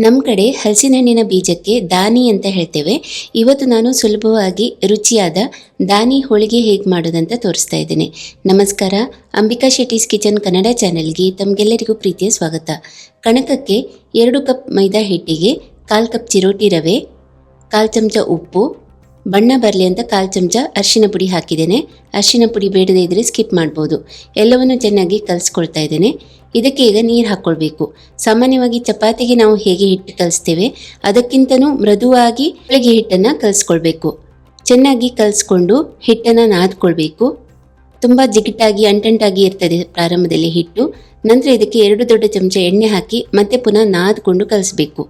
ನಮ್ಮ ಕಡೆ ಹಲಸಿನ ಹಣ್ಣಿನ ಬೀಜಕ್ಕೆ ದಾನಿ ಅಂತ ಹೇಳ್ತೇವೆ. ಇವತ್ತು ನಾನು ಸುಲಭವಾಗಿ ರುಚಿಯಾದ ದಾನಿ ಹೋಳಿಗೆ ಹೇಗೆ ಮಾಡೋದಂತ ತೋರಿಸ್ತಾ ಇದ್ದೇನೆ. ನಮಸ್ಕಾರ, ಅಂಬಿಕಾ ಶೆಟ್ಟಿಸ್ ಕಿಚನ್ ಕನ್ನಡ ಚಾನೆಲ್ಗೆ ತಮಗೆಲ್ಲರಿಗೂ ಪ್ರೀತಿಯ ಸ್ವಾಗತ. ಕಣಕಕ್ಕೆ ಎರಡು ಕಪ್ ಮೈದಾ ಹಿಟ್ಟಿಗೆ ಕಾಲು ಕಪ್ ಚಿರೋಟಿ ರವೆ, ಕಾಲು ಚಮಚ ಉಪ್ಪು ಬಣ್ಣ ಬರಲಿ ಅಂತ ಕಾಲು ಚಮಚ ಅರಿಶಿನ ಪುಡಿ ಹಾಕಿದ್ದೇನೆ. ಅರಿಶಿನ ಪುಡಿ ಬೇಡದೇ ಇದ್ದರೆ ಸ್ಕಿಪ್ ಮಾಡ್ಬೋದು. ಎಲ್ಲವನ್ನು ಚೆನ್ನಾಗಿ ಕಲಿಸ್ಕೊಳ್ತಾ ಇದ್ದೇನೆ. ಇದಕ್ಕೆ ಈಗ ನೀರು ಹಾಕ್ಕೊಳ್ಬೇಕು ಸಾಮಾನ್ಯವಾಗಿ ಚಪಾತಿಗೆ ನಾವು ಹೇಗೆ ಹಿಟ್ಟು ಕಲಿಸ್ತೇವೆ, ಅದಕ್ಕಿಂತನೂ ಮೃದುವಾಗಿ ಹೋಳಿಗೆ ಹಿಟ್ಟನ್ನು ಕಲಿಸ್ಕೊಳ್ಬೇಕು. ಚೆನ್ನಾಗಿ ಕಲಿಸ್ಕೊಂಡು ಹಿಟ್ಟನ್ನು ನಾದ್ಕೊಳ್ಬೇಕು. ತುಂಬ ಜಿಗಿಟಾಗಿ, ಅಂಟಂಟಾಗಿ ಇರ್ತದೆ ಪ್ರಾರಂಭದಲ್ಲಿ ಹಿಟ್ಟು. ನಂತರ ಇದಕ್ಕೆ ಎರಡು ದೊಡ್ಡ ಚಮಚ ಎಣ್ಣೆ ಹಾಕಿ ಮತ್ತೆ ಪುನಃ ನಾದ್ಕೊಂಡು ಕಲಿಸ್ಬೇಕು.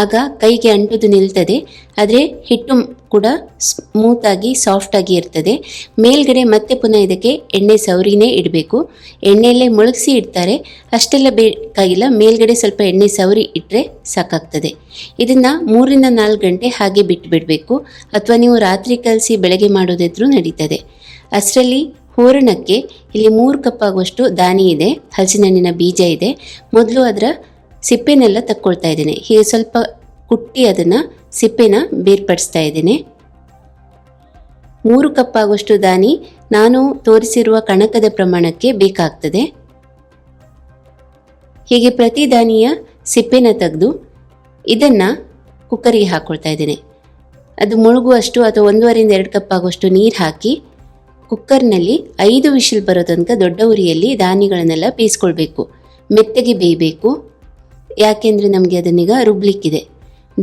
ಆಗ ಕೈಗೆ ಅಂಟುದು ನಿಲ್ತದೆ, ಆದರೆ ಹಿಟ್ಟು ಕೂಡ ಸ್ಮೂತಾಗಿ ಸಾಫ್ಟಾಗಿ ಇರ್ತದೆ. ಮೇಲ್ಗಡೆ ಮತ್ತೆ ಪುನಃ ಇದಕ್ಕೆ ಎಣ್ಣೆ ಸವರಿನೇ ಇಡಬೇಕು. ಎಣ್ಣೆಯಲ್ಲೇ ಮುಳುಗಿಸಿ ಇಡ್ತಾರೆ. ಅಷ್ಟೆಲ್ಲ ಬೇಕಾಗಿಲ್ಲ, ಮೇಲ್ಗಡೆ ಸ್ವಲ್ಪ ಎಣ್ಣೆ ಸವರಿ ಇಟ್ಟರೆ ಸಾಕಾಗ್ತದೆ. ಇದನ್ನು ಮೂರಿಂದ ನಾಲ್ಕು ಗಂಟೆ ಹಾಗೆ ಬಿಟ್ಟು ಬಿಡಬೇಕು ಅಥವಾ ನೀವು ರಾತ್ರಿ ಕಲಸಿ ಬೆಳಗ್ಗೆ ಮಾಡೋದಿದ್ರೂ ನಡೀತದೆ. ಅಷ್ಟರಲ್ಲಿ ಹೂರಣಕ್ಕೆ ಇಲ್ಲಿ ಮೂರು ಕಪ್ ಆಗುವಷ್ಟು ದಾನಿ ಇದೆ, ಹಲಸಿನಣ್ಣಿನ ಬೀಜ ಇದೆ. ಮೊದಲು ಅದರ ಸಿಪ್ಪೆನೆಲ್ಲ ತಕ್ಕೊಳ್ತಾ ಇದ್ದೇನೆ. ಹೀಗೆ ಸ್ವಲ್ಪ ಕುಟ್ಟಿ ಅದನ್ನು ಸಿಪ್ಪೆನ ಬೇರ್ಪಡಿಸ್ತಾ ಇದ್ದೇನೆ. ಮೂರು ಕಪ್ ಆಗುವಷ್ಟು ದಾನಿ ನಾನು ತೋರಿಸಿರುವ ಕಣಕದ ಪ್ರಮಾಣಕ್ಕೆ ಬೇಕಾಗ್ತದೆ. ಹೀಗೆ ಪ್ರತಿ ದಾನಿಯ ಸಿಪ್ಪೆನ ತೆಗೆದು ಇದನ್ನು ಕುಕ್ಕರಿಗೆ ಹಾಕ್ಕೊಳ್ತಾ ಇದ್ದೇನೆ. ಅದು ಮುಳುಗುವಷ್ಟು ಅಥವಾ ಒಂದೂವರೆಯಿಂದ ಎರಡು ಕಪ್ ಆಗುವಷ್ಟು ನೀರು ಹಾಕಿ ಕುಕ್ಕರ್ನಲ್ಲಿ ಐದು ವಿಷಲ್ ಬರೋ ತನಕ ದೊಡ್ಡ ಉರಿಯಲ್ಲಿ ಧಾನ್ಯಗಳನ್ನೆಲ್ಲ ಬೇಯಿಸ್ಕೊಳ್ಬೇಕು ಮೆತ್ತಗೆ ಬೇಯಬೇಕು. ಯಾಕೆಂದರೆ ನಮಗೆ ಅದನ್ನೀಗ ರುಬ್ಲಿಕ್ಕಿದೆ.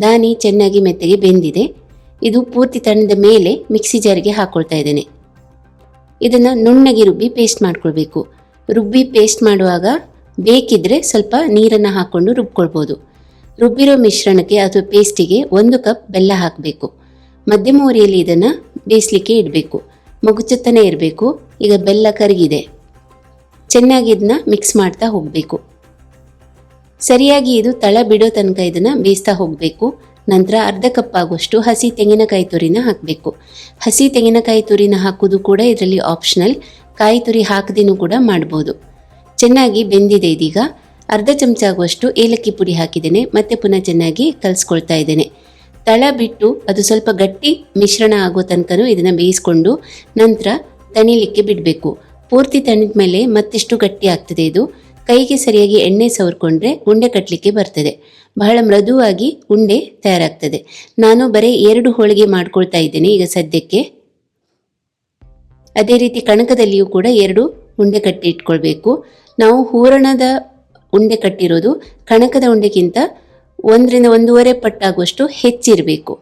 ದಾನಿ ಚೆನ್ನಾಗಿ ಮೆತ್ತಗೆ ಬೆಂದಿದೆ. ಇದು ಪೂರ್ತಿ ತಣ್ಣದ ಮೇಲೆ ಮಿಕ್ಸಿ ಜಾರಿಗೆ ಹಾಕ್ಕೊಳ್ತಾ ಇದ್ದೇನೆ. ಇದನ್ನು ನುಣ್ಣಗೆ ರುಬ್ಬಿ ಪೇಸ್ಟ್ ಮಾಡ್ಕೊಳ್ಬೇಕು. ರುಬ್ಬಿ ಪೇಸ್ಟ್ ಮಾಡುವಾಗ ಬೇಕಿದ್ರೆ ಸ್ವಲ್ಪ ನೀರನ್ನು ಹಾಕ್ಕೊಂಡು ರುಬ್ಕೊಳ್ಬೋದು. ರುಬ್ಬಿರೋ ಮಿಶ್ರಣಕ್ಕೆ ಅಥವಾ ಪೇಸ್ಟಿಗೆ ಒಂದು ಕಪ್ ಬೆಲ್ಲ ಹಾಕಬೇಕು. ಮಧ್ಯಮ ಉರಿಯಲ್ಲಿ ಇದನ್ನು ಬೇಯಿಸಲಿಕ್ಕೆ ಇಡಬೇಕು. ಮಗುಚುತ್ತನೇ ಇರಬೇಕು. ಈಗ ಬೆಲ್ಲ ಕರಗಿದೆ. ಚೆನ್ನಾಗಿ ಇದನ್ನ ಮಿಕ್ಸ್ ಮಾಡ್ತಾ ಹೋಗಬೇಕು. ಸರಿಯಾಗಿ ಇದು ತಳ ಬಿಡೋ ತನಕ ಇದನ್ನು ಬೇಯಿಸ್ತಾ ಹೋಗಬೇಕು. ನಂತರ ಅರ್ಧ ಕಪ್ ಆಗುವಷ್ಟು ಹಸಿ ತೆಂಗಿನಕಾಯಿ ತುರಿನ ಹಾಕಬೇಕು. ಹಸಿ ತೆಂಗಿನಕಾಯಿ ತುರಿನ ಹಾಕೋದು ಕೂಡ ಇದರಲ್ಲಿ ಆಪ್ಷನಲ್ ಕಾಯಿ ತುರಿ ಹಾಕದೇನೂ ಕೂಡ ಮಾಡ್ಬೋದು. ಚೆನ್ನಾಗಿ ಬೆಂದಿದೆ ಇದೀಗ. ಅರ್ಧ ಚಮಚ ಆಗುವಷ್ಟು ಏಲಕ್ಕಿ ಪುಡಿ ಹಾಕಿದ್ದೇನೆ. ಮತ್ತೆ ಪುನಃ ಚೆನ್ನಾಗಿ ಕಲಸ್ಕೊಳ್ತಾ ಇದ್ದೇನೆ. ತಳ ಬಿಟ್ಟು ಅದು ಸ್ವಲ್ಪ ಗಟ್ಟಿ ಮಿಶ್ರಣ ಆಗೋ ತನಕನೂ ಇದನ್ನು ಬೇಯಿಸ್ಕೊಂಡು ನಂತರ ತಣಿಲಿಕ್ಕೆ ಬಿಡಬೇಕು. ಪೂರ್ತಿ ತಣಿದ ಮೇಲೆ ಮತ್ತಿಷ್ಟು ಗಟ್ಟಿ ಆಗ್ತದೆ ಇದು. ಕೈಗೆ ಸರಿಯಾಗಿ ಎಣ್ಣೆ ಸವರ್ಕೊಂಡ್ರೆ ಉಂಡೆ ಕಟ್ಟಲಿಕ್ಕೆ ಬರ್ತದೆ. ಬಹಳ ಮೃದುವಾಗಿ ಉಂಡೆ ತಯಾರಾಗ್ತದೆ. ನಾನು ಬರೀ ಎರಡು ಹೋಳಿಗೆ ಮಾಡ್ಕೊಳ್ತಾ ಇದ್ದೇನೆ ಈಗ ಸದ್ಯಕ್ಕೆ. ಅದೇ ರೀತಿ ಕಣಕದಲ್ಲಿಯೂ ಕೂಡ ಎರಡು ಉಂಡೆ ಕಟ್ಟಿ ಇಟ್ಕೊಳ್ಬೇಕು. ನಾವು ಹೂರಣದ ಉಂಡೆ ಕಟ್ಟಿರೋದು ಕಣಕದ ಉಂಡೆಗಿಂತ ಒಂದರಿಂದ ಒಂದೂವರೆ ಪಟ್ಟಾಗುವಷ್ಟು ಹೆಚ್ಚಿರಬೇಕು.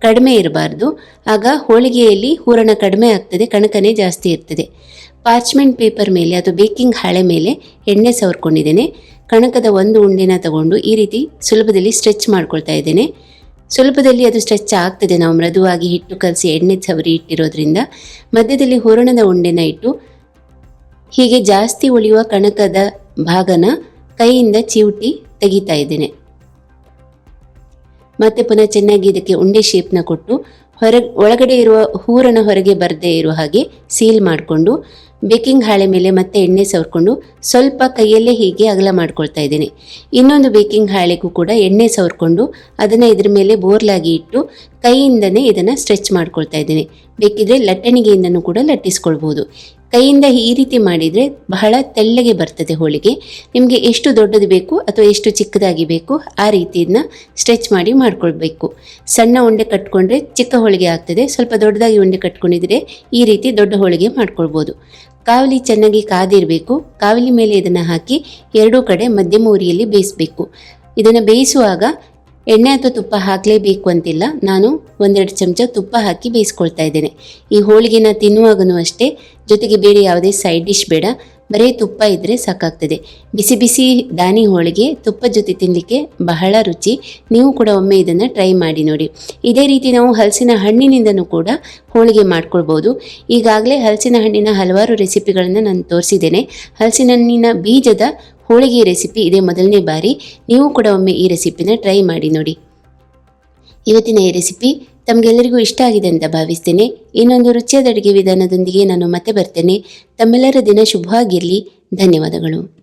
ಕಡಿಮೆ ಇರಬಾರ್ದು. ಆಗ ಹೋಳಿಗೆಯಲ್ಲಿ ಹೂರಣ ಕಡಿಮೆ ಆಗ್ತದೆ, ಕಣಕನೇ ಜಾಸ್ತಿ ಇರ್ತದೆ. ಪಾರ್ಚ್ಮೆಂಟ್ ಪೇಪರ್ ಮೇಲೆ ಅಥವಾ ಬೇಕಿಂಗ್ ಹಾಳೆ ಮೇಲೆ ಎಣ್ಣೆ ಸವರ್ಕೊಂಡಿದ್ದೇನೆ. ಕಣಕದ ಒಂದು ಉಂಡೆನ ತಗೊಂಡು ಈ ರೀತಿ ಸುಲಭದಲ್ಲಿ ಸ್ಟ್ರೆಚ್ ಮಾಡ್ಕೊಳ್ತಾ ಇದ್ದೇನೆ. ಸುಲಭದಲ್ಲಿ ಅದು ಸ್ಟ್ರೆಚ್ ಆಗ್ತದೆ. ನಾವು ಮೃದುವಾಗಿ ಹಿಟ್ಟು ಕಲಸಿ ಎಣ್ಣೆ ಸವರಿ ಇಟ್ಟಿರೋದ್ರಿಂದ ಮಧ್ಯದಲ್ಲಿ ಹೂರಣದ ಉಂಡೆನ ಇಟ್ಟು ಹೀಗೆ ಜಾಸ್ತಿ ಉಳಿಯುವ ಕಣಕದ ಭಾಗನ ಕೈಯಿಂದ ಚಿವುಟಿ ತೆಗಿತಾ ಇದ್ದೇನೆ. ಮತ್ತೆ ಪುನಃ ಚೆನ್ನಾಗಿ ಇದಕ್ಕೆ ಉಂಡೆ ಶೇಪ್ನ ಕೊಟ್ಟು ಹೊರ, ಒಳಗಡೆ ಇರುವ ಹೂರಣ ಹೊರಗೆ ಬರದೇ ಇರುವ ಹಾಗೆ ಸೀಲ್ ಮಾಡಿಕೊಂಡು ಬೇಕಿಂಗ್ ಹಾಳೆ ಮೇಲೆ ಮತ್ತೆ ಎಣ್ಣೆ ಸವರ್ಕೊಂಡು ಸ್ವಲ್ಪ ಕೈಯಲ್ಲೇ ಹೀಗೆ ಅಗಲ ಮಾಡ್ಕೊಳ್ತಾ ಇದ್ದೀನಿ. ಇನ್ನೊಂದು ಬೇಕಿಂಗ್ ಹಾಳೆಗೂ ಕೂಡ ಎಣ್ಣೆ ಸವರ್ಕೊಂಡು ಅದನ್ನು ಇದ್ರ ಮೇಲೆ ಬೋರ್ಲಾಗಿ ಇಟ್ಟು ಕೈಯಿಂದನೇ ಇದನ್ನು ಸ್ಟ್ರೆಚ್ ಮಾಡ್ಕೊಳ್ತಾ ಇದ್ದೀನಿ. ಬೇಕಿದ್ರೆ ಲಟ್ಟಣಿಗೆಯಿಂದನೂ ಕೂಡ ಲಟ್ಟಿಸ್ಕೊಳ್ಬೋದು. ಕೈಯಿಂದ ಈ ರೀತಿ ಮಾಡಿದರೆ ಬಹಳ ತೆಳ್ಳಗೆ ಬರ್ತದೆ ಹೋಳಿಗೆ. ನಿಮಗೆ ಎಷ್ಟು ದೊಡ್ಡದು ಬೇಕು ಅಥವಾ ಎಷ್ಟು ಚಿಕ್ಕದಾಗಿ ಬೇಕು ಆ ರೀತಿಯನ್ನ ಸ್ಟ್ರೆಚ್ ಮಾಡಿ ಮಾಡ್ಕೊಳ್ಬೇಕು. ಸಣ್ಣ ಉಂಡೆ ಕಟ್ಕೊಂಡ್ರೆ ಚಿಕ್ಕ ಹೋಳಿಗೆ ಆಗ್ತದೆ, ಸ್ವಲ್ಪ ದೊಡ್ಡದಾಗಿ ಉಂಡೆ ಕಟ್ಕೊಂಡಿದ್ರೆ ಈ ರೀತಿ ದೊಡ್ಡ ಹೋಳಿಗೆ ಮಾಡ್ಕೊಳ್ಬೋದು. ಕಾವಲಿ ಚೆನ್ನಾಗಿ ಕಾದಿರಬೇಕು, ಕಾವಲಿ ಮೇಲೆ ಇದನ್ನು ಹಾಕಿ ಎರಡೂ ಕಡೆ ಮಧ್ಯಮ ಉರಿಯಲ್ಲಿ ಬೇಯಿಸಬೇಕು. ಇದನ್ನು ಬೇಯಿಸುವಾಗ ಎಣ್ಣೆ ಅಥವಾ ತುಪ್ಪ ಹಾಕಲೇಬೇಕು ಅಂತಿಲ್ಲ. ನಾನು ಒಂದೆರಡು ಚಮಚ ತುಪ್ಪ ಹಾಕಿ ಬೇಯಿಸ್ಕೊಳ್ತಾ ಇದ್ದೇನೆ. ಈ ಹೋಳಿಗೆನ ತಿನ್ನುವಾಗನೂ ಅಷ್ಟೇ. ಜೊತೆಗೆ ಬೇರೆ ಯಾವುದೇ ಸೈಡ್ ಡಿಶ್ ಬೇಡ. ಬರೀ ತುಪ್ಪ ಇದ್ದರೆ ಸಾಕಾಗ್ತದೆ. ಬಿಸಿ ಬಿಸಿ ದಾನಿ ಹೋಳಿಗೆ ತುಪ್ಪ ಜೊತೆ ತಿನ್ನಲಿಕ್ಕೆ ಬಹಳ ರುಚಿ. ನೀವು ಕೂಡ ಒಮ್ಮೆ ಇದನ್ನು ಟ್ರೈ ಮಾಡಿ ನೋಡಿ. ಇದೇ ರೀತಿ ನಾವು ಹಲಸಿನ ಹಣ್ಣಿನಿಂದನೂ ಕೂಡ ಹೋಳಿಗೆ ಮಾಡ್ಕೊಳ್ಬೋದು. ಈಗಾಗಲೇ ಹಲಸಿನ ಹಣ್ಣಿನ ಹಲವಾರು ರೆಸಿಪಿಗಳನ್ನು ನಾನು ತೋರಿಸಿದ್ದೇನೆ. ಹಲಸಿನ ಹಣ್ಣಿನ ಬೀಜದ ಹೋಳಿಗೆ ರೆಸಿಪಿ ಇದೇ ಮೊದಲನೇ ಬಾರಿ. ನೀವು ಕೂಡ ಒಮ್ಮೆ ಈ ರೆಸಿಪಿನ ಟ್ರೈ ಮಾಡಿ ನೋಡಿ. ಇವತ್ತಿನ ಈ ರೆಸಿಪಿ ತಮಗೆಲ್ಲರಿಗೂ ಇಷ್ಟ ಆಗಿದೆ ಅಂತ ಭಾವಿಸ್ತೇನೆ. ಇನ್ನೊಂದು ರುಚಿಯಾದ ಅಡುಗೆ ವಿಧಾನದೊಂದಿಗೆ ನಾನು ಮತ್ತೆ ಬರ್ತೇನೆ. ತಮ್ಮೆಲ್ಲರ ದಿನ ಶುಭವಾಗಿರಲಿ. ಧನ್ಯವಾದಗಳು.